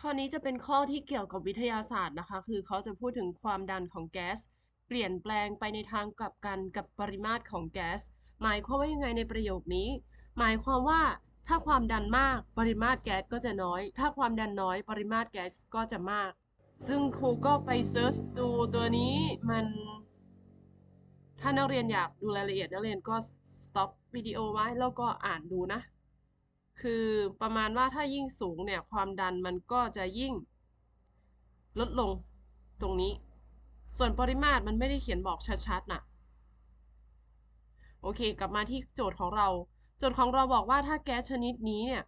ข้อนี้จะเป็นข้อที่เกี่ยวกับวิทยาศาสตร์นะคะ คือเขาจะพูดถึงความดันของแก๊สเปลี่ยนแปลงไปในทางกลับกันกับปริมาตรของแก๊ส หมายความว่ายังไงในประโยคนี้ หมายความว่าถ้าความดันมากปริมาตรแก๊สก็จะน้อย ถ้าความดันน้อยปริมาตรแก๊สก็จะมาก ซึ่งครูก็ไปเซิร์ชดูตัวนี้มัน ถ้านักเรียนอยากดูรายละเอียดนักเรียนก็ stop วิดีโอไว้แล้วก็อ่านดูนะ คือประมาณว่าถ้ายิ่งสูงเนี่ยความดันมันก็จะยิ่งลดลงตรงนี้ ส่วนปริมาตรมันไม่ได้เขียนบอกชัดๆนะโอเค กลับมาที่โจทย์ของเรา โจทย์ของเราบอกว่าถ้าแก๊สชนิดนี้เนี่ย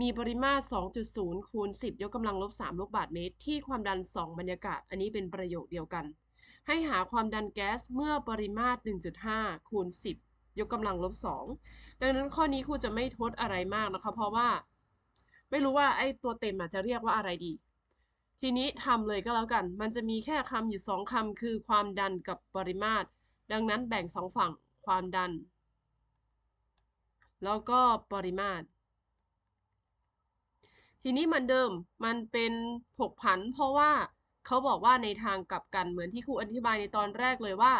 มีปริมาตร 2.0 คูณ 10 ยกกำลังลบ 3 ลูกบาศก์เมตร ที่ความดัน 2 บรรยากาศ อันนี้เป็นประโยคเดียวกัน ให้หาความดันแก๊สเมื่อปริมาตร 1.5 คูณ 10 ยกกำลังลบ2ดังนั้นข้อนี้ครูจะไม่ทดอะไรมากนะคะ เพราะว่า ไม่รู้ว่าไอ้ตัวเต็มอาจจะเรียกว่าอะไรดี ทีนี้ทำเลยก็แล้วกัน มันจะมีแค่คำอยู่สองคำคือความดันกับปริมาตร ดังนั้นแบ่งสองฝั่งความดัน แล้วก็ปริมาตร ทีนี้มือนเดิมมันเป็นผกผัน เพราะว่าเขาบอกว่าในทางกลับกันเหมือนที่ครูอธิบายในตอนแรกเลยว่า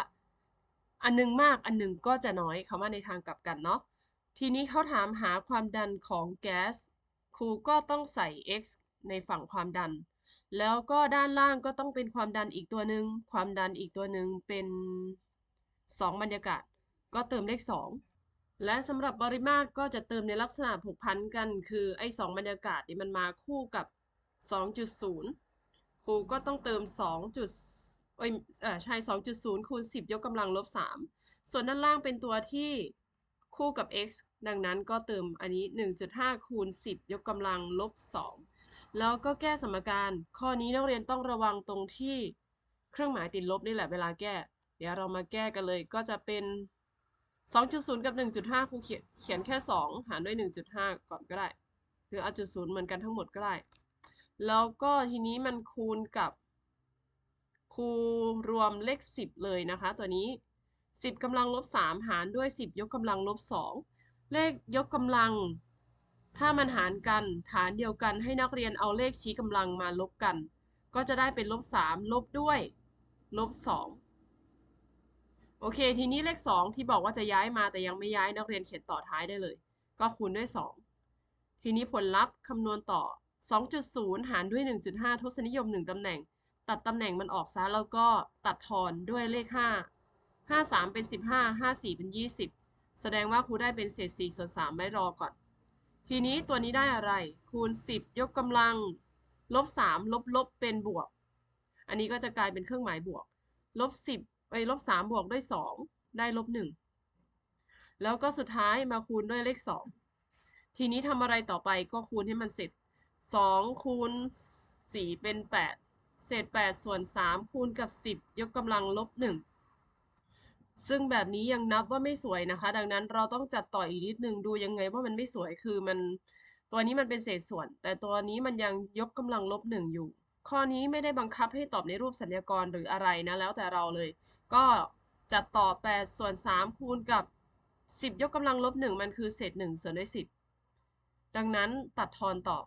อันหนึงมากอันหนึงก็จะน้อยคำว่าในทางกลับกันเนาะทีนี้เขาถามหาความดันของแก๊สครูก็ต้องใส่ x ในฝั่งความดัน แล้วก็ด้านล่างก็ต้องเป็นความดันอีกตัวหนึ่งความดันอีกตัวหนึ่งเป็น 2 บรรยากาศ ก็เติมเลข 2 และสำหรับปริมาตรก็จะเติมในลักษณะผูกพันกัน คือไอ้2บรรยากาศนี่มันมาคู่กับ 2.0 ครูก็ต้องเติม 2. เอ้ยเออใช่2.0คูณ10ยกกำลังลบ3ส่วนด้านล่างเป็นตัวที่คู่กับ x ดังนั้นก็เติมอันนี้ 1.5 คูณ 10 ยกกำลังลบ 2 แล้วก็แก้สมการ ข้อนี้นักเรียนต้องระวังตรงที่เครื่องหมายติดลบนี่แหละเวลาแก้ เดี๋ยวเรามาแก้กันเลยก็จะเป็น 2.0 กับ 1.5 ครูเขียนเขียนแค่ 2 หารด้วย 1.5 ก่อนก็ได้ หรือเอาจุดศูนย์เหมือนกันทั้งหมดก็ได้ แล้วก็ทีนี้มันคูณกับ คูรวมเลข 10 เลยนะคะ ตัวนี้ 10กำลังลบ3หารด้วย 10 ยกกำลังลบ2เลขยกกำลัง ถ้ามันหารกันฐานเดียวกันให้นักเรียนเอาเลขชี้กำลังมาลบกัน ก็จะได้เป็นลบ3ลบด้วยลบ2โอเค ทีนี้เลข 2 ที่บอกว่าจะย้ายมาแต่ยังไม่ย้ายนักเรียนเขียนต่อท้ายได้เลย ก็คูณด้วย 2 ทีนี้ผลลัพธ์คำนวณต่อ 2.0 หารด้วย 1.5 ทศนิยม 1ตำแหน่ง ตัดตำแหน่งมันออกซะแล้วก็ตัดทอนด้วยเลข 5 53 เป็น 15 54 เป็น 20 แสดงว่าครูได้เป็นเศษ4ส่วน3ไม่รอก่อน ทีนี้ตัวนี้ได้อะไร คูณ 10 ยกกำลัง ลบ 3 ลบลบเป็นบวก อันนี้ก็จะกลายเป็นเครื่องหมายบวก ลบ 10ไปลบ 3 บวกด้วย 2 ได้ลบ 1 แล้วก็สุดท้ายมาคูณด้วยเลข 2 ทีนี้ทำอะไรต่อไปก็คูณให้มันเสร็จ 2 คูณ 4 เป็น 8 เศษ8ส่วน3คูณกับ 10 ยกกำลังลบ1ซึ่งแบบนี้ยังนับว่าไม่สวยนะคะ ดังนั้นเราต้องจัดต่ออีกนิดนึงดูยังไงว่ามันไม่สวยคือมันตัวนี้มันเป็นเศษส่วน แต่ตัวนี้มันยังยกกำลังลบ1อยู่ ข้อนี้ไม่ได้บังคับให้ตอบในรูปสัญญากรหรืออะไรนะแล้วแต่เราเลย ก็จัดต่อ 8 ส่วน 3 คูณกับ 10 ยกกำลังลบ1มันคือเศษ 1 ส่วนด้วย 10 ดังนั้นตัดทอนต่อ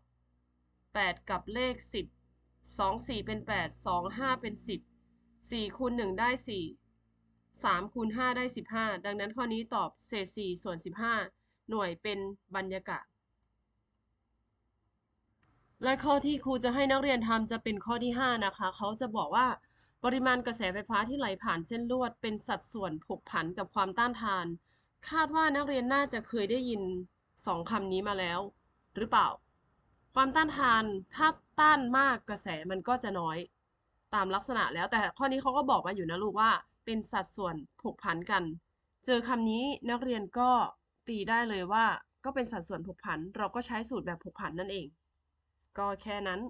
8 กับเลข 10 2 4เป็น8 2 5เป็น10 4คูณ1ได้4 3คูณ5ได้15ดังนั้นข้อนี้ตอบเศษ4ส่วน15หน่วยเป็นบรรยากาศ และข้อที่ครูจะให้นักเรียนทำจะเป็นข้อที่5นะคะเขาจะบอกว่าปริมาณกระแสไฟฟ้าที่ไหลผ่านเส้นลวด เป็นสัดส่วนผกผันกับความต้านทาน คาดว่านักเรียนน่าจะเคยได้ยิน2คำนี้มาแล้ว หรือเปล่า ความต้านทานถ้าต้านมากกระแสมันก็จะน้อยตามลักษณะแล้วแต่ข้อนี้เขาก็บอกมาอยู่นะลูกว่า เป็นสัดส่วนผกผันกัน เจอคำนี้นักเรียนก็ตีได้เลยว่า ก็เป็นสัดส่วนผกผัน เราก็ใช้สูตรแบบผกผันนั่นเอง ก็แค่นั้น